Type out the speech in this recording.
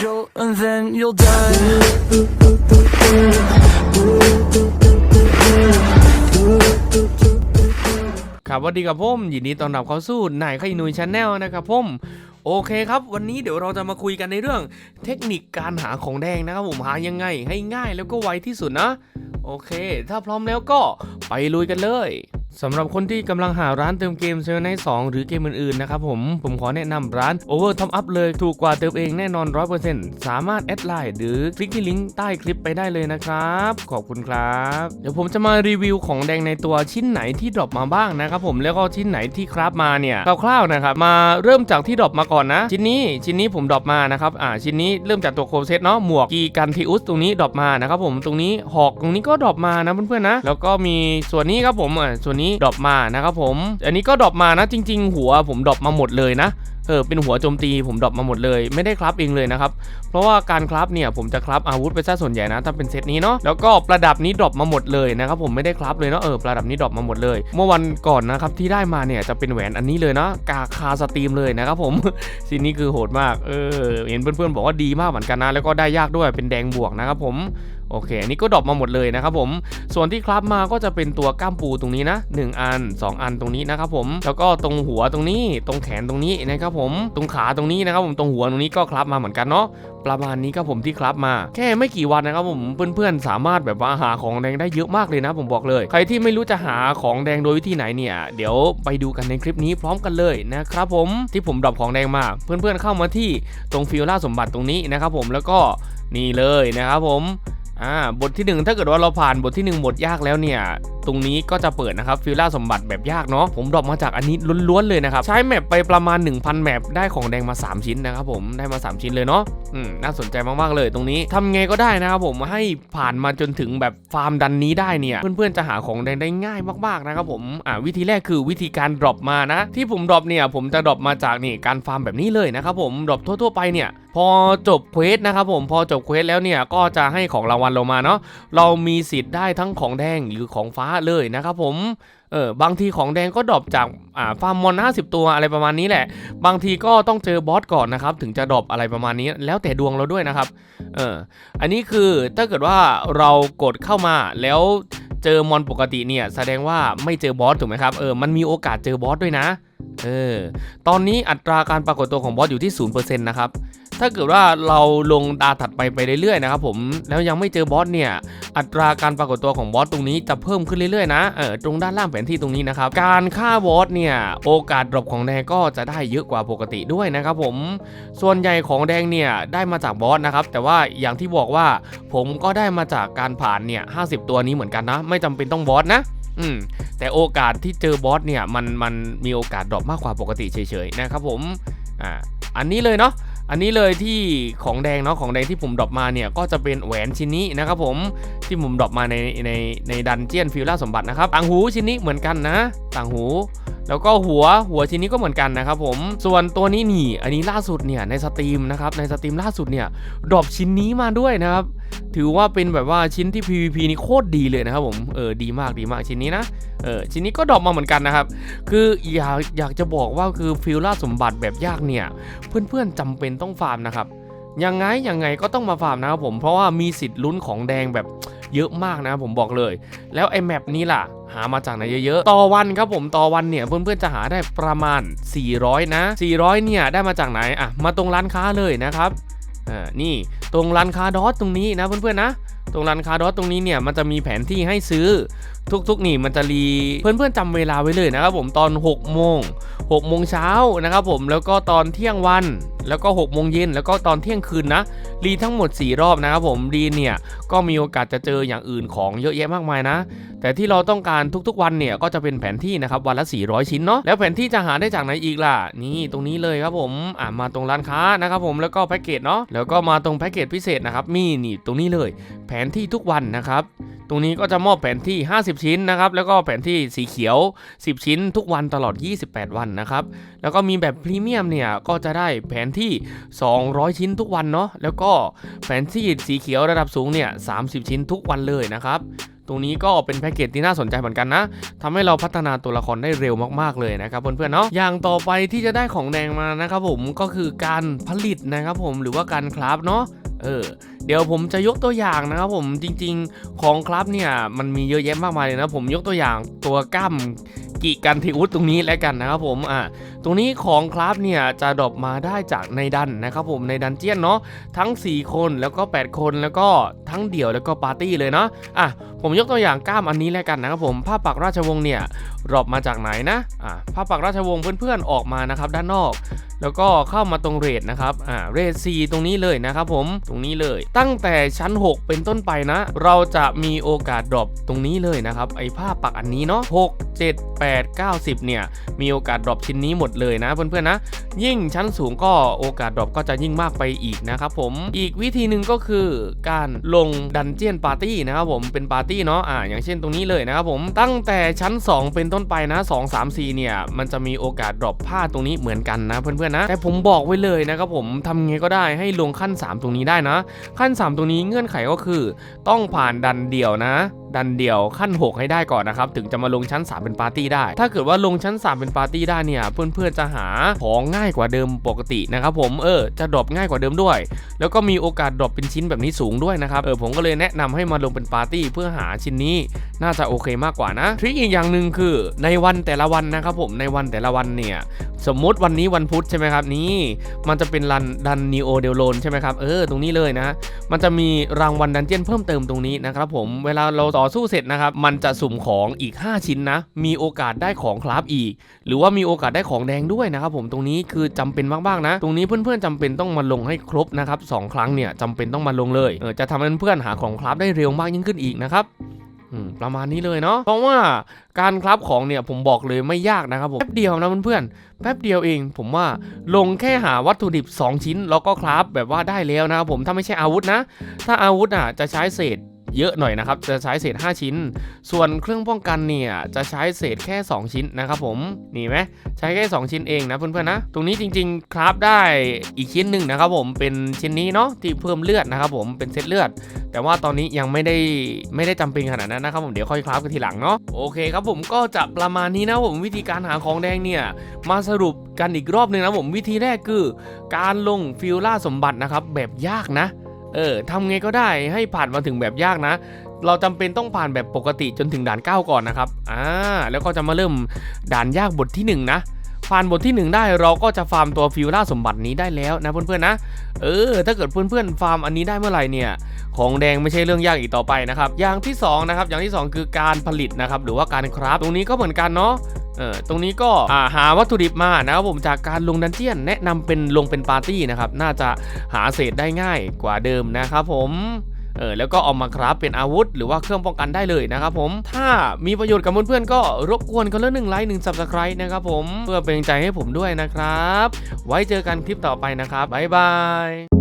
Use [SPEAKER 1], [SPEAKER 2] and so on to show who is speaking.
[SPEAKER 1] angel and then you'll die.
[SPEAKER 2] ครับสวัสดีครับผมยินดีต้อนรับเข้าสู่นายขยนุยชาแนลนะครับผมโอเคครับ วันนี้เดี๋ยวเราจะมาคุยกันในเรื่อง เทคนิคการหาของแดงนะครับผมหายังไงให้ง่ายแล้วก็ไวที่สุดนะ โอเค ถ้าพร้อมแล้วก็ไปลุยกันเลย สำหรับคนที่กำลังหาร้านเติมเกมเซอร์ไน2หรือเกมอื่นๆนะครับผมผมขอแนะนำร้าน Over Top Up เลยถูกกว่าเติมเองแน่นอน 100%สามารถแอดไลน์หรือคลิกที่ลิงก์ใต้คลิปไปได้เลยนะครับ ขอบคุณครับ เดี๋ยวผมจะมารีวิวของแดงในตัวชิ้นไหนที่ดรอปมาบ้างนะครับผมแล้วก็ชิ้นไหนที่คราฟมาเนี่ยคร่าวๆนะครับมาเริ่มจากที่ดรอปมาก่อนนะ ชิ้นนี้ชิ้นนี้ผมดรอปมานะครับอ่าชิ้นนี้เริ่มจากตัวโคเซตเนาะหมวกกีกันทีอุสตรงนี้ดรอปมานะครับผมตรงนี้หอกตรงนี้ก็ดรอปมานะเพื่อนๆนะแล้วก็มีส่วนนี้ครับผมอ่าส่วนนี้ดรอปมานะครับผม อันนี้ก็ดรอปมานะจริง ๆ หัวผมดรอปมาหมดเลยนะเออเป็นหัวโจมตีผมดรอปมาหมดเลยไม่ได้ครับเองเลยนะครับ เพราะว่าการครับเนี่ยผมจะครับอาวุธไปซะส่วนใหญ่นะถ้าเป็นเซตนี้เนาะแล้วก็ประดับนี้ดรอปมาหมดเลยนะครับผมไม่ได้ครับเลยเนาะเออประดับนี้ดรอปมาหมดเลย เมื่อวันก่อนนะครับที่ได้มาเนี่ยจะเป็นแหวนอันนี้เลยเนาะกาคาสตรีมเลยนะครับผมสิ่งนี้คือโหดมากเออเห็นเพื่อนๆบอกว่าดีมากเหมือนกันนะแล้วก็ได้ยากด้วยเป็นแดงบวกนะครับผม โอเค อันนี้ก็ดรอปมาหมดเลยนะครับผม ส่วนที่ครับมาก็จะเป็นตัวก้ามปูตรงนี้นะ 1 อัน 2 อันตรงนี้นะครับผม แล้วก็ตรงหัวตรงนี้ ตรงแขนตรงนี้นะครับผม ตรงขาตรงนี้นะครับผม ตรงหัวตรงนี้ก็ครับมาเหมือนกันเนาะ ประมาณนี้ครับผมที่ครับมา แค่ไม่กี่วันนะครับผมเพื่อนๆสามารถแบบว่าหาของแดงได้เยอะมากเลยนะ ผมบอกเลย ใครที่ไม่รู้จะหาของแดงโดยวิธีไหนเนี่ย เดี๋ยวไปดูกันในคลิปนี้พร้อมกันเลยนะครับผม ที่ผมดรอปของแดงมา เพื่อนๆเข้ามาที่ตรงฟิลล่าสมบัติตรงนี้นะครับผม แล้วก็นี่เลยนะครับผม อ่าบทที่ 1 ถ้าเกิดว่าเราผ่านบทที่1บทยากแล้วเนี่ย รงนี้ก็จะเปิดนะครับฟิลล่าสมบัติแบบยากเนาะผมดรอปมาจากอันนี้ล้วนๆเลยนะครับ ใช้แมปไปประมาณ 1,000 แมปได้ของแดงมา 3 ชิ้นนะครับผมได้มา 3 ชิ้นเลยเนาะอืมน่าสนใจมากๆเลยตรงนี้ทำไงก็ได้นะครับผมให้ผ่านมาจนถึงแบบฟาร์มดันนี้ได้เนี่ย เพื่อนๆจะหาของแดงได้ง่ายมากๆนะครับผมอ่าวิธีแรกคือวิธีการดรอปมานะ ที่ผมดรอปเนี่ยผมจะดรอปมาจากนี่การฟาร์มแบบนี้เลยนะครับผมดรอปทั่วๆไปเนี่ยพอจบเควสนะครับผมพอจบเควสแล้วเนี่ยก็จะให้ของรางวัลเรามาเนาะเรามีสิทธิ์ได้ทั้งของแดงหรือของฟ้าเลยนะครับผมเออบางทีของแดงก็ดรอปจากอ่าฟาร์มมอน50 ตัวอะไรประมาณนี้แหละ บางทีก็ต้องเจอบอสก่อนนะครับ ถึงจะดรอปอะไรประมาณนี้ แล้วแต่ดวงเราด้วยนะครับเอออันนี้คือถ้าเกิดว่าเรากดเข้ามาแล้วเจอมอนปกติเนี่ยแสดงว่าไม่เจอบอสถูกไหมครับเออมันมีโอกาสเจอบอสด้วยนะเออตอนนี้อัตราการปรากฏตัวของบอสอยู่ที่0%นะครับ ถ้าเกิดว่าเราลงดาถัดไปไปเรื่อยๆนะครับผมแล้วยังไม่เจอบอสเนี่ยอัตราการปรากฏตัวของบอสตรงนี้จะเพิ่มขึ้นเรื่อยๆนะเออตรงด้านล่างแผนที่ตรงนี้นะครับการฆ่าบอสเนี่ยโอกาสดรอปของแดงก็จะได้เยอะกว่าปกติด้วยนะครับผมส่วนใหญ่ของแดงเนี่ยได้มาจากบอสนะครับแต่ว่าอย่างที่บอกว่าผมก็ได้มาจากการผ่านเนี่ย50ตัวนี้เหมือนกันนะ ไม่จำเป็นต้องบอสนะอืมแต่โอกาสที่เจอบอสเนี่ยมันมันมีโอกาสดรอปมากกว่าปกติเฉยๆนะครับผมอ่าอันนี้เลยเนาะ อันนี้เลยที่ของแดงเนาะของแดงที่ผมดรอปมาเนี่ยก็จะเป็นแหวนชิ้นนี้นะครับผมที่ผมดรอปมาในในในดันเจียนฟิลล่าสมบัตินะครับต่างหูชิ้นนี้เหมือนกันนะ ต่างหู แล้วก็หัวหัวชิ้นนี้ก็เหมือนกันนะครับผมส่วนตัวนี้นี่ อันนี้ล่าสุดเนี่ยในสตรีมนะครับในสตรีมล่าสุดเนี่ยดรอปชิ้นนี้มาด้วยนะครับถือว่าเป็นแบบว่าชิ้นที่ PVP นี่โคตรดีเลยนะครับผมเออดีมากดีมากชิ้นนี้นะเออชิ้นนี้ก็ดรอปมาเหมือนกันนะครับคืออยากอยากจะบอกว่าคือฟิลล่าสมบัติแบบยากเนี่ยเพื่อนๆจำเป็นต้องฟาร์มนะครับยังไงยังไงก็ต้องมาฟาร์มนะครับผมเพราะว่ามีสิทธิ์ลุ้นของแดงแบบ เยอะมากนะครับผมบอกเลย แล้วไอ้แมปนี้ล่ะหามาจากไหนเยอะๆ ต่อวันครับผมต่อวันเนี่ยเพื่อนๆจะหาได้ประมาณ 400 นะ 400 เนี่ยได้มาจากไหนอะมาตรงร้านค้าเลยนะครับอ่านี่ตรงร้านค้าดอทตรงนี้นะเพื่อนๆนะตรงร้านค้าดอทตรงนี้เนี่ยมันจะมีแผนที่ให้ซื้อทุกๆนี่มันจะรีเพื่อนๆจำเวลาไว้เลยนะครับผมตอน6โมง6โมงเช้านะครับผมแล้วก็ตอนเที่ยงวัน แล้วก็6โมงเย็นแล้วก็ตอนเที่ยงคืนนะรีทั้งหมด 4 รอบนะครับผมรีเนี่ยก็มีโอกาสจะเจออย่างอื่นของเยอะแยะมากมายนะ แต่ที่เราต้องการทุกๆวันเนี่ยก็จะเป็นแผนที่นะครับวันละ 400 ชิ้นเนาะแล้วแผนที่จะหาได้จากไหนอีกล่ะนี่ตรงนี้เลยครับผมอ่ามาตรงร้านค้านะครับผมแล้วก็แพ็กเกจเนาะแล้วก็มาตรงแพ็กเกจพิเศษนะครับมีนี่ตรงนี้เลย แผนที่ทุกวันนะครับ ตรงนี้ก็จะมอบแผนที่ 50 ชิ้นนะครับ แล้วก็แผนที่สีเขียว 10 ชิ้นทุกวันตลอด 28 วันนะครับ แล้วก็มีแบบพรีเมียมเนี่ยก็จะได้แผนที่ 200 ชิ้นทุกวันเนาะ แล้วก็แผนที่สีเขียวระดับสูงเนี่ย 30 ชิ้นทุกวันเลยนะครับตรงนี้ก็เป็นแพ็กเกจที่น่าสนใจเหมือนกันนะทำให้เราพัฒนาตัวละครได้เร็วมากๆเลยนะครับเพื่อนๆเนาะ อย่างต่อไปที่จะได้ของแดงมานะครับผมก็คือการผลิตนะครับผมหรือว่าการคราฟเนาะ เออ เดี๋ยวผมจะยกตัวอย่างนะครับผมจริงๆของครับเนี่ยมันมีเยอะแยะมากมายเลยนะผมยกตัวอย่างตัวกั้มกิกันทิอุตตรงนี้แล้วกันนะครับผมอ่าตรงนี้ของครับเนี่ยจะดรอปมาได้จากในดันนะครับผมในดันเจียนเนาะทั้ง 4 คนแล้วก็ 8 คนแล้วก็ทั้งเดี่ยวแล้วก็ปาร์ตี้เลยเนาะอะ ผมยกตัวอย่างกล้ามอันนี้แล้วกันนะครับผมผ้าปักราชวงศ์เนี่ยดรอปมาจากไหนนะอะผ้าปักราชวงศ์เพื่อนๆออกมานะครับด้านนอก แล้วก็เข้ามาตรงเรทนะครับอ่าเรท4ตรงนี้เลยนะครับผมตรงนี้เลย ตั้งแต่ชั้น 6 เป็นต้นไปนะ เราจะมีโอกาสดรอปตรงนี้เลยนะครับไอ้ผ้าปักอันนี้เนาะ6 7 8 9 10เนี่ยมีโอกาสดรอปชิ้นนี้หมดเลยนะเพื่อนๆนะ ยิ่งชั้นสูงก็โอกาสดรอปก็จะยิ่งมากไปอีกนะครับผมอีกวิธีหนึ่งก็คือการลงดันเจียนปาร์ตี้นะครับผมเป็นปาร์ตี้เนาะอ่าอย่างเช่นตรงนี้เลยนะครับผมตั้งแต่ชั้น 2 เป็นต้นไปนะ 2 3 4 เนี่ย มันจะมีโอกาสดรอปผ้าตรงนี้เหมือนกันนะเพื่อนๆนะ แต่ผมบอกไว้เลยนะครับผมทำไงก็ได้ให้ลงขั้น 3 ตรงนี้ได้นะ ขั้น 3 ตรงนี้เงื่อนไขก็คือ ต้องผ่านดันเดี่ยวนะ ดันเดี่ยวขั้น 6 ให้ได้ก่อนนะครับ ถึงจะมาลงชั้น 3 เป็นปาร์ตี้ได้ ถ้าเกิดว่าลงชั้น 3 เป็นปาร์ตี้ได้เนี่ย เพื่อนๆจะหาของง่ายกว่าเดิมปกตินะครับผมเออจะดรอปง่ายกว่าเดิมด้วย แล้วก็มีโอกาสดรอปเป็นชิ้นแบบนี้สูงด้วยนะครับเออผมก็เลยแนะนำให้มาลงเป็นปาร์ตี้เพื่อหาชิ้นนี้ น่าจะโอเคมากกว่านะทริคอีกอย่างหนึ่งคือในวันแต่ละวันนะครับผมในวันแต่ละวันเนี่ยสมมติวันนี้วันพุธใช่ไหมครับนี่มันจะเป็นรันดันนีโอเดลโลนใช่ไหมครับเออตรงนี้เลยนะ มันจะมีรางวัลดันเจียนเพิ่มเติมตรงนี้นะครับผมเวลาเราต่อสู้เสร็จนะครับมันจะสุ่มของอีก 5 ชิ้นนะ มีโอกาสได้ของคราฟอีก หรือว่ามีโอกาสได้ของแดงด้วยนะครับผมตรงนี้คือจำเป็นมากๆนะ ตรงนี้เพื่อนๆจำเป็นต้องมาลงให้ครบนะครับสองครั้งเนี่ยจำเป็นต้องมาลงเลยเออจะทำให้เพื่อนหาของคราฟได้เร็วมากยิ่งขึ้นอีกนะครับ ประมาณนี้เลยเนาะเพราะว่าการครับของเนี่ยผมบอกเลยไม่ยากนะครับผมแป๊บเดียวนะเพื่อนๆแป๊บเดียวเอง ผมว่าลงแค่หาวัตถุดิบ 2 ชิ้น แล้วก็ครับแบบว่าได้แล้วนะครับผมถ้าไม่ใช่อาวุธนะ ถ้าอาวุธอะจะใช้เศษ เยอะหน่อยนะครับ จะใช้เศษ 5 ชิ้น ส่วนเครื่องป้องกันเนี่ยจะใช้เศษแค่ 2 ชิ้นนะครับผม นี่ไหมใช้แค่ 2 ชิ้นเองนะเพื่อนๆนะ ตรงนี้จริงๆ คราฟได้อีกชิ้นหนึ่งนะครับผมเป็นชิ้นนี้เนาะที่เพิ่มเลือดนะครับผมเป็นเซตเลือด แต่ว่าตอนนี้ยังไม่ได้ไม่ได้จำเป็นขนาดนั้นนะครับผมเดี๋ยวค่อยคราฟกันทีหลังเนาะโอเคครับผมก็จะประมาณนี้นะผมวิธีการหาของแดงเนี่ยมาสรุปกันอีกรอบหนึ่งนะผมวิธีแรกคือ การลงฟิลล่าสมบัตินะครับแบบยากนะ เออทำไงก็ได้ให้ผ่านมาถึงแบบยากนะ เราจำเป็นต้องผ่านแบบปกติจนถึงด่าน 9 ก่อนนะครับอ่าแล้วก็จะมาเริ่มด่านยากบทที่ 1 นะผ่านบทที่ 1 ได้เราก็จะฟาร์มตัวฟิลล่าสมบัตินี้ได้แล้วนะเพื่อนๆนะ เออ ถ้าเกิดเพื่อนๆฟาร์มอันนี้ได้เมื่อไหร่เนี่ย ของแดงไม่ใช่เรื่องยากอีกต่อไปนะครับ อย่างที่2นะครับอย่างที่ 2 คือการผลิตนะครับหรือว่าการคราฟตรงนี้ก็เหมือนกันเนาะ เออตรงนี้ก็อ่าหาวัตถุดิบมานะครับผมจากการลงดันเจียนแนะนำเป็นลงเป็นปาร์ตี้นะครับน่าจะหาเศษได้ง่ายกว่าเดิมนะครับผมเออแล้วก็เอามาคราฟเป็นอาวุธ หรือว่าเครื่องป้องกันได้เลยนะครับผม ถ้ามีประโยชน์กับเพื่อนๆก็รบกวนคนละหนึ่งไลค์หนึ่ง subscribe นะครับผม เพื่อเป็นใจให้ผมด้วยนะครับ ไว้เจอกันคลิปต่อไปนะครับบ๊ายบาย